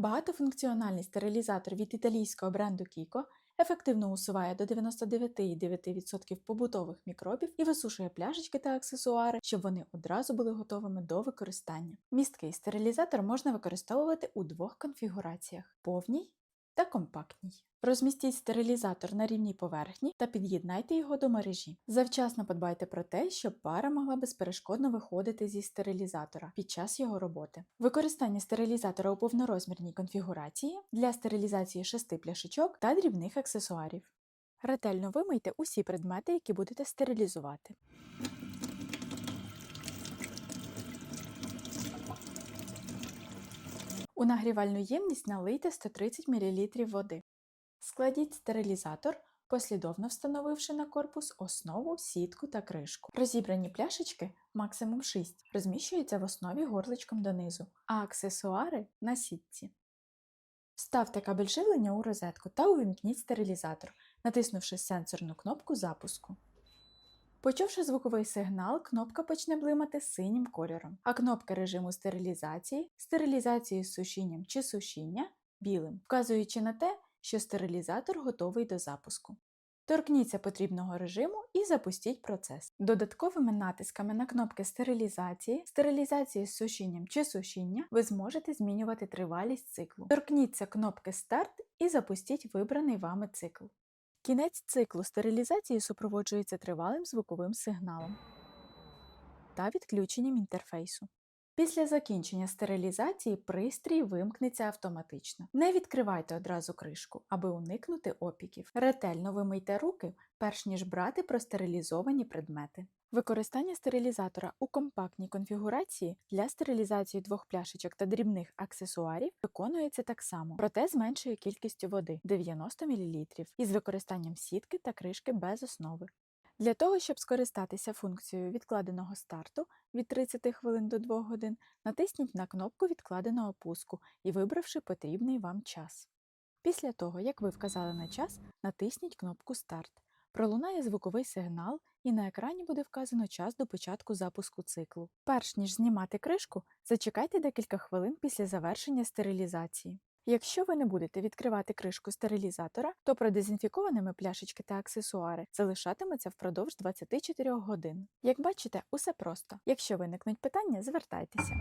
Багатофункціональний стерилізатор від італійського бренду Kiko ефективно усуває до 99,9% побутових мікробів і висушує пляшечки та аксесуари, щоб вони одразу були готовими до використання. Місткий стерилізатор можна використовувати у двох конфігураціях повній та компактній. Розмістіть стерилізатор на рівній поверхні та під'єднайте його до мережі. Завчасно подбайте про те, щоб пара могла безперешкодно виходити зі стерилізатора під час його роботи. Використання стерилізатора у повнорозмірній конфігурації для стерилізації шести пляшечок та дрібних аксесуарів. Ретельно вимийте усі предмети, які будете стерилізувати. У нагрівальну ємність налийте 130 мл води. Складіть стерилізатор, послідовно встановивши на корпус основу, сітку та кришку. Розібрані пляшечки, максимум 6, розміщуються в основі горличком донизу, а аксесуари на сітці. Вставте кабель живлення у розетку та увімкніть стерилізатор, натиснувши сенсорну кнопку запуску. Почувши звуковий сигнал, кнопка почне блимати синім кольором, а кнопка режиму стерилізації, стерилізації з сушінням чи сушіння білим, вказуючи на те, що стерилізатор готовий до запуску. Торкніться потрібного режиму і запустіть процес. Додатковими натисками на кнопки стерилізації, стерилізації з сушінням чи сушіння ви зможете змінювати тривалість циклу. Торкніться кнопки Старт і запустіть вибраний вами цикл. Кінець циклу стерилізації супроводжується тривалим звуковим сигналом та відключенням інтерфейсу. Після закінчення стерилізації пристрій вимкнеться автоматично. Не відкривайте одразу кришку, аби уникнути опіків. Ретельно вимийте руки, перш ніж брати простерилізовані предмети. Використання стерилізатора у компактній конфігурації для стерилізації двох пляшечок та дрібних аксесуарів виконується так само, проте з меншою кількістю води 90 мл із використанням сітки та кришки без основи. Для того, щоб скористатися функцією відкладеного старту від 30 хвилин до 2 годин, натисніть на кнопку відкладеного пуску і вибравши потрібний вам час. Після того, як ви вказали на час, натисніть кнопку Старт. Пролунає звуковий сигнал, і на екрані буде вказано час до початку запуску циклу. Перш ніж знімати кришку, зачекайте декілька хвилин після завершення стерилізації. Якщо ви не будете відкривати кришку стерилізатора, то продезінфікованими пляшечки та аксесуари залишатимуться впродовж 24 годин. Як бачите, усе просто. Якщо виникнуть питання, звертайтеся.